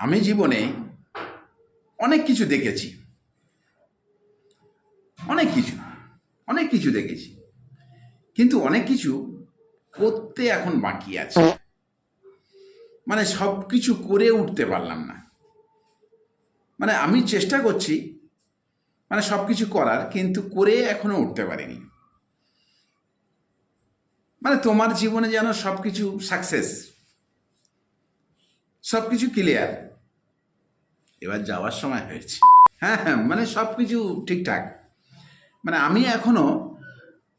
আমি জীবনে অনেক কিছু দেখেছি। অনেক কিছু অনেক কিছু দেখেছি। কিন্তু অনেক কিছু করতে এখন বাকি আছে। মানে সব কিছু করে উঠতে পারলাম না। মানে আমি চেষ্টা করছি মানে সব কিছু করার, কিন্তু করে এখনও উঠতে পারিনি। মানে তোমার জীবনে যেন সব কিছু সাকসেস সব কিছু ক্লিয়ার এবার যাওয়ার সময় হয়েছে। হ্যাঁ হ্যাঁ মানে সব কিছু ঠিকঠাক। মানে আমি এখনও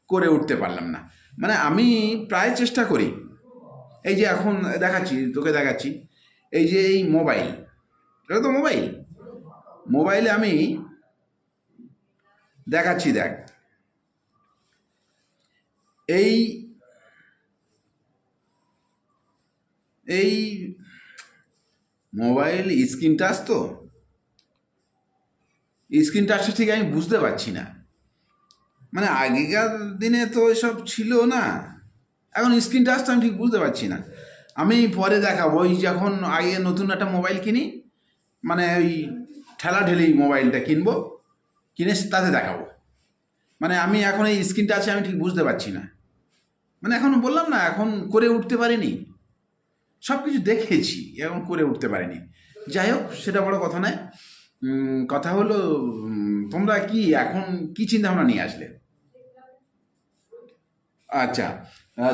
করে উঠতে পারলাম না। মানে আমি প্রায় চেষ্টা করি। এই যে এখন দেখাচ্ছি, তোকে দেখাচ্ছি। এই যে এই মোবাইল। এটা তো মোবাইল। মোবাইলে আমি দেখাচ্ছি, দেখ। এই এই মোবাইল স্ক্রিন টাচ তো? স্ক্রিন টাচটা ঠিক আমি বুঝতে পারছি না। মানে আগেকার দিনে তো এসব ছিল না। এখন স্ক্রিন টাচটা আমি ঠিক বুঝতে পারছি না। আমি পরে দেখাবো, ওই যখন আগে নতুন একটা মোবাইল কিনি মানে ওই ঠেলা ঠেলাঠেলি মোবাইলটা কিনবো, কিনে তাতে দেখাবো। মানে আমি এখন এই স্ক্রিন টাচে আমি ঠিক বুঝতে পারছি না। মানে এখন বললাম না, এখন করে উঠতে পারিনি। সব কিছু দেখেছি, এখন করে উঠতে পারিনি। যাই হোক, সেটা বড় কথা নয়। কথা হলো তোমরা কি এখন কি চিন্তা ভাবনা নিয়ে আসলে? আচ্ছা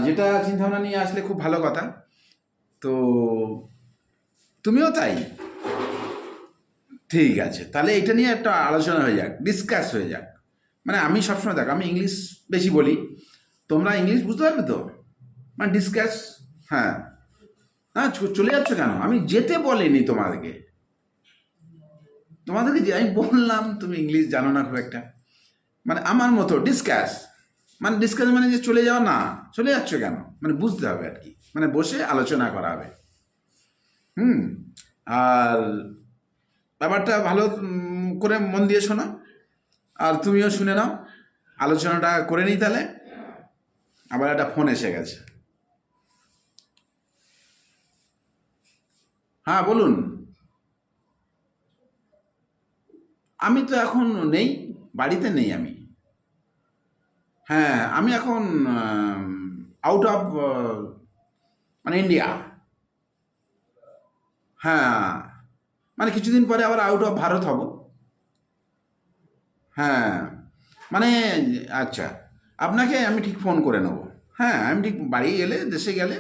যেটা চিন্তা ভাবনা নিয়ে আসলে খুব ভালো কথা। তো তুমিও তাই? ঠিক আছে, তাহলে এটা নিয়ে একটা আলোচনা হয়ে যাক ডিসকাস হয়ে যাক। মানে আমি সবসময় দেখ, আমি ইংলিশ বেশি বলি। তোমরা ইংলিশ বুঝতে পারবে তো? মানে ডিসকাস হ্যাঁ। হ্যাঁ চলে যাচ্ছ কেন? আমি যেতে বলিনি তোমাদেরকে। তোমাদেরকে যে আমি বললাম, তুমি ইংলিশ জানো না খুব একটা। মানে আমার মতো ডিসকাস মানে ডিসকাস মানে যে চলে যাওয়া না, চলে যাচ্ছ কেন? মানে বুঝতে হবে আর কি। মানে বসে আলোচনা করা হবে। হুম? আর ব্যাপারটা ভালো করে মন দিয়ে শোনো। আর তুমিও শুনে নাও। আলোচনাটা করে নিই তাহলে। আবার একটা ফোন এসে গেছে। হ্যাঁ বলুন। আমি তো এখন নেই, বাড়িতে নেই আমি। হ্যাঁ আমি এখন আউট অফ মানে ইন্ডিয়া হ্যাঁ মানে কিছুদিন পরে আবার আউট অফ ভারত হব। হ্যাঁ মানে আচ্ছা আপনাকে আমি ঠিক ফোন করে নেব। হ্যাঁ আমি ঠিক বাড়ি গেলে, দেশে গেলে